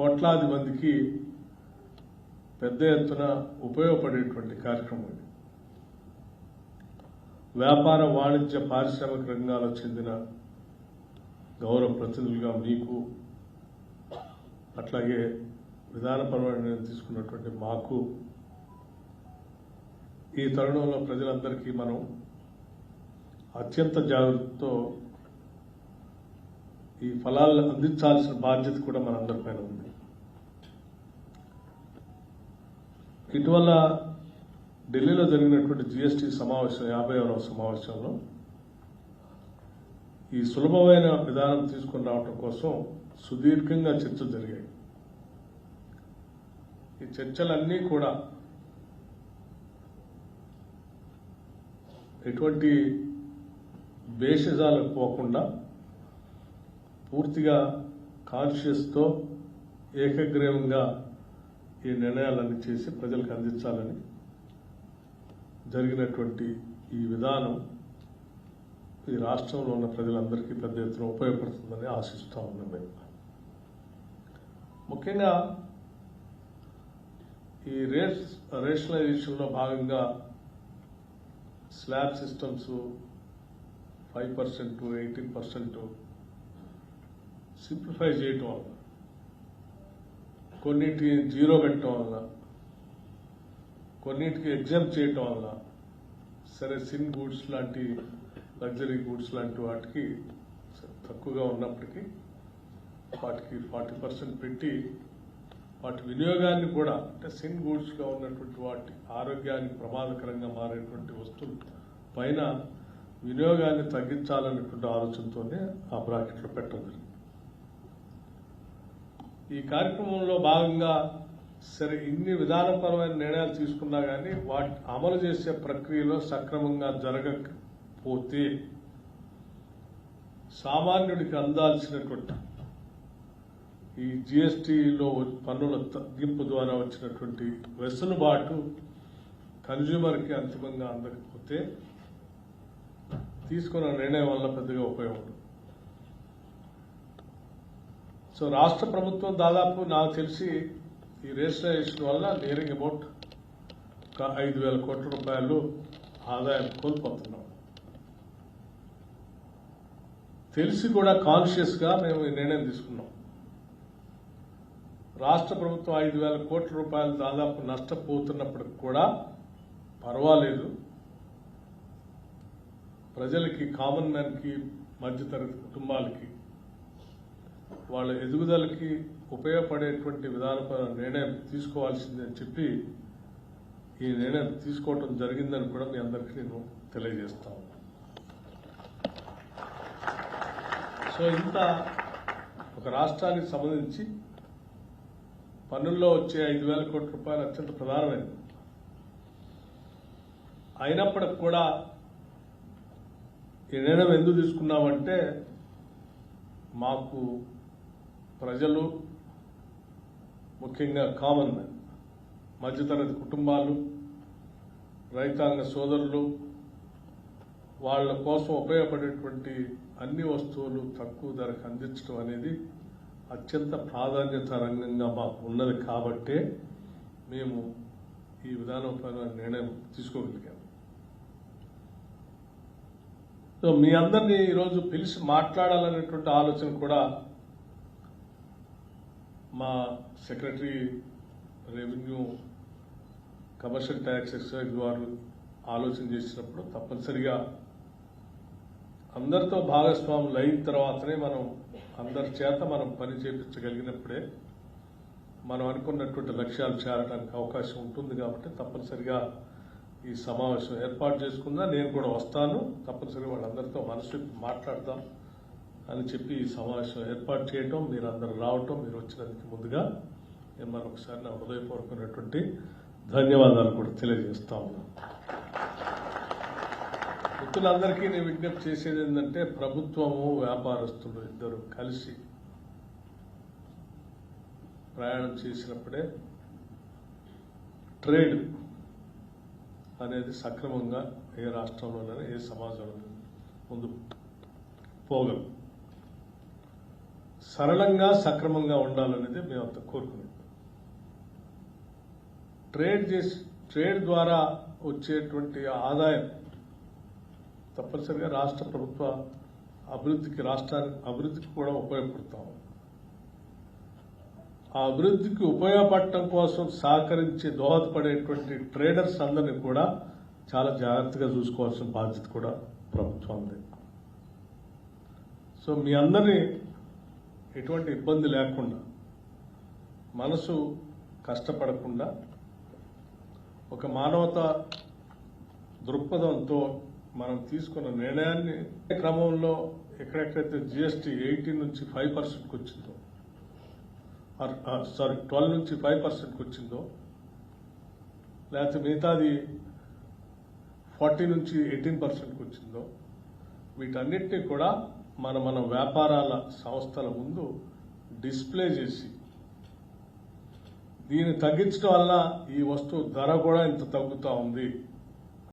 కోట్లాది మందికి పెద్ద ఎత్తున ఉపయోగపడేటువంటి కార్యక్రమం ఇది. వ్యాపార వాణిజ్య పారిశ్రామిక రంగాలకు చెందిన గౌరవ ప్రతినిధులుగా మీకు అట్లాగే విధానపరమైన నిర్ణయం తీసుకున్నటువంటి మాకు ఈ తరుణంలో ప్రజలందరికీ మనం అత్యంత జాగ్రత్తతో ఈ ఫలాలను అందించాల్సిన బాధ్యత కూడా మనందరిపైన ఉంది. ఇటీవల ఢిల్లీలో జరిగినటువంటి జిఎస్టి సమావేశం యాభై ఆరవ సమావేశంలో ఈ సులభమైన విధానం తీసుకుని రావటం కోసం సుదీర్ఘంగా చర్చలు జరిగాయి. ఈ చర్చలన్నీ కూడా ఎటువంటి భేషజాలకు పోకుండా పూర్తిగా కాన్షియస్తో ఏకగ్రీవంగా ఈ నిర్ణయాలన్నీ చేసి ప్రజలకు అందించాలని జరిగినటువంటి ఈ విధానం ఈ రాష్ట్రంలో ఉన్న ప్రజలందరికీ పెద్ద ఎత్తున ఉపయోగపడుతుందని ఆశిస్తూ ఉన్నాం మేము. ముఖ్యంగా ఈ రేష్ రేషనలైజేషన్లో భాగంగా slab systems five percent eighteen percent simplify చేయటం వల్ల కొన్నిటికి జీరో పెట్టడం వల్ల కొన్నిటికి ఎగ్జామ్ చేయటం వల్ల సరే సిన్ గూడ్స్ లాంటి లగ్జరీ గూడ్స్ లాంటి వాటికి తక్కువగా ఉన్నప్పటికీ వాటికి ఫార్టీ పర్సెంట్ పెట్టి వాటి వినియోగాన్ని కూడా అంటే సిన్ గూడ్స్గా ఉన్నటువంటి వాటి ఆరోగ్యానికి ప్రమాదకరంగా మారేటువంటి వస్తువులు పైన వినియోగాన్ని తగ్గించాలనేటువంటి ఆలోచనతోనే ఆ బ్రాకెట్లో పెట్టడం జరిగింది. ఈ కార్యక్రమంలో భాగంగా సరే ఇన్ని విధానపరమైన నిర్ణయాలు తీసుకున్నా కానీ వాటి అమలు చేసే ప్రక్రియలో సక్రమంగా జరగకపోతే సామాన్యుడికి అందాల్సినటువంటి ఈ జిఎస్టీలో పన్నుల తగ్గింపు ద్వారా వచ్చినటువంటి వెసులుబాటు కన్జ్యూమర్కి అంతిమంగా అందకపోతే తీసుకున్న నిర్ణయం వల్ల పెద్దగా ఉపయోగం సో రాష్ట్ర ప్రభుత్వం దాదాపు నాకు తెలిసి ఈ రిజిస్ట్రేషన్ వల్ల నియరింగ్ అబౌట్ ఒక ఐదు వేల కోట్ల రూపాయలు ఆదాయం కోల్పోతున్నాం. తెలిసి కూడా కాన్షియస్గా మేము ఈ నిర్ణయం తీసుకున్నాం. రాష్ట్ర ప్రభుత్వం ఐదు వేల కోట్ల రూపాయలు దాదాపు నష్టపోతున్నప్పటికి కూడా పర్వాలేదు. ప్రజలకి కామన్ మ్యాన్కి మధ్యతరగతి కుటుంబాలకి వాళ్ళ ఎదుగుదలకి ఉపయోగపడేటువంటి విధానపర నిర్ణయం తీసుకోవాల్సిందని చెప్పి ఈ నిర్ణయం తీసుకోవటం జరిగిందని కూడా మీ అందరికీ నేను తెలియజేస్తాను సో ఇంత ఒక రాష్ట్రానికి సంబంధించి పన్నుల్లో వచ్చే ఐదు వేల కోట్ల రూపాయలు అత్యంత ప్రధానమైనది. అయినప్పటికి కూడా ఈ నిర్ణయం ఎందుకు తీసుకున్నామంటే మాకు ప్రజలు ముఖ్యంగా కామన్ మ్యాన్ మధ్యతరగతి కుటుంబాలు రైతాంగ సోదరులు వాళ్ళ కోసం ఉపయోగపడేటువంటి అన్ని వస్తువులు తక్కువ ధరకు అందించడం అనేది అత్యంత ప్రాధాన్యత రంగంగా మాకు ఉన్నది కాబట్టే మేము ఈ విధానపరమైన నిర్ణయం తీసుకోగలిగాము సో మీ అందరినీ ఈరోజు పిలిచి మాట్లాడాలనేటువంటి ఆలోచన కూడా మా secretary revenue commercial tax excise వారు ఆలోచన చేసినప్పుడు తప్పనిసరిగా అందరితో భాగస్వాములు అయిన తర్వాతనే మనం అందరి చేత మనం పని చేపించగలిగినప్పుడే మనం అనుకున్నటువంటి లక్ష్యాలు చేరడానికి అవకాశం ఉంటుంది కాబట్టి తప్పనిసరిగా ఈ సమావేశం ఏర్పాటు చేసుకుందా. నేను కూడా వస్తాను. తప్పనిసరిగా వాళ్ళందరితో మనసు మాట్లాడదాం. అని చెప్పి ఈ సమావేశం ఏర్పాటు చేయటం మీరు అందరు రావటం మీరు వచ్చినందుకు ముందుగా నేను మరొకసారి నా హృదయపూర్వకమైనటువంటి ధన్యవాదాలు కూడా తెలియజేస్తా ఉన్నాను. మిత్రులందరికీ నేను విజ్ఞప్తి చేసేది ఏంటంటే ప్రభుత్వము వ్యాపారస్తులు ఇద్దరు కలిసి ప్రయాణం చేసినప్పుడే ట్రేడ్ అనేది సక్రమంగా ఏ రాష్ట్రంలోనైనా ఏ సమాజంలో ముందు పోగలం సరళంగా సక్రమంగా ఉండాలనేది మేము అంత కోరుకున్నాం ట్రేడ్ చేసి ట్రేడ్ ద్వారా వచ్చేటువంటి ఆదాయం తప్పనిసరిగా రాష్ట్ర ప్రభుత్వ అభివృద్ధికి రాష్ట్రానికి అభివృద్ధికి కూడా ఉపయోగపడతాం ఆ అభివృద్ధికి ఉపయోగపడటం కోసం సహకరించి దోహదపడేటువంటి ట్రేడర్స్ అందరినీ కూడా చాలా జాగ్రత్తగా చూసుకోవాల్సిన బాధ్యత కూడా ప్రభుత్వం ఉంది. సో మీ అందరినీ ఎటువంటి ఇబ్బంది లేకుండా మనసు కష్టపడకుండా ఒక మానవత దృక్పథంతో మనం తీసుకున్న నిర్ణయాన్ని క్రమంలో ఎక్కడెక్కడైతే జిఎస్టీ ఎయిటీన్ నుంచి ఫైవ్ పర్సెంట్కి వచ్చిందో సారీ ట్వెల్వ్ నుంచి ఫైవ్ పర్సెంట్కి వచ్చిందో లేకపోతే మిగతాది ఫార్టీ నుంచి ఎయిటీన్ పర్సెంట్కి వచ్చిందో వీటన్నిటినీ కూడా మన మన వ్యాపారాల సంస్థల ముందు డిస్ప్లే చేసి దీన్ని తగ్గించడం వల్ల ఈ వస్తువు ధర కూడా ఇంత తగ్గుతూ ఉంది.